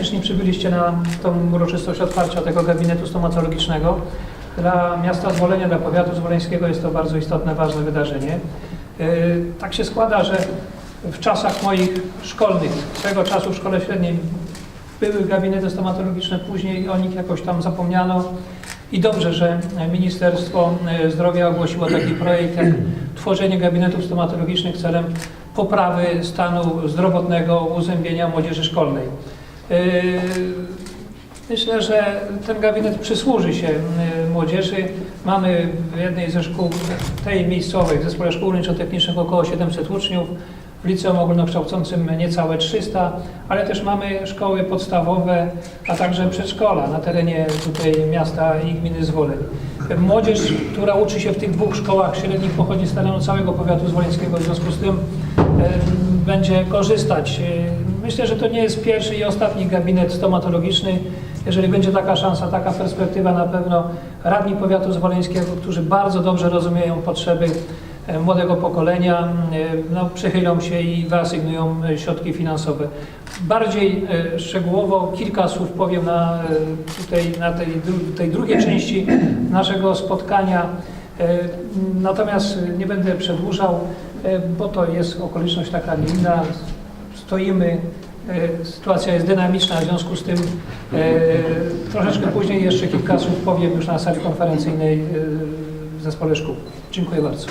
Serdecznie przybyliście na tą uroczystość otwarcia tego gabinetu stomatologicznego. Dla miasta Zwolenia, dla powiatu zwoleńskiego jest to bardzo istotne, ważne wydarzenie. Yy, Tak się składa, że w czasach moich szkolnych, swego czasu w szkole średniej były gabinety stomatologiczne, później o nich jakoś tam zapomniano. I dobrze, że Ministerstwo e, Zdrowia ogłosiło taki projekt jak tworzenie gabinetów stomatologicznych celem poprawy stanu zdrowotnego uzębienia młodzieży szkolnej. Yy, Myślę, że ten gabinet przysłuży się yy, młodzieży. Mamy w jednej ze szkół, tej miejscowej, w Zespole Szkół Rolniczo-Technicznych około 700 uczniów, w liceum ogólnokształcącym niecałe 300, ale też mamy szkoły podstawowe, a także przedszkola na terenie tutaj miasta i gminy Zwoleń. Młodzież, która uczy się w tych dwóch szkołach średnich pochodzi z terenu całego powiatu zwoleńskiego, w związku z tym będzie korzystać. Myślę, że to nie jest pierwszy i ostatni gabinet stomatologiczny. Jeżeli będzie taka szansa, taka perspektywa, na pewno radni powiatu zwoleńskiego, którzy bardzo dobrze rozumieją potrzeby młodego pokolenia, e, no, przychylą się i wyasygnują e, środki finansowe. Bardziej e, szczegółowo kilka słów powiem na, e, tutaj, na tej, tej drugiej części naszego spotkania. E, Natomiast nie będę przedłużał, e, bo to jest okoliczność taka inna. Stoimy, e, sytuacja jest dynamiczna, w związku z tym e, troszeczkę później jeszcze kilka słów powiem już na sali konferencyjnej e, w zespole szkół. Dziękuję bardzo.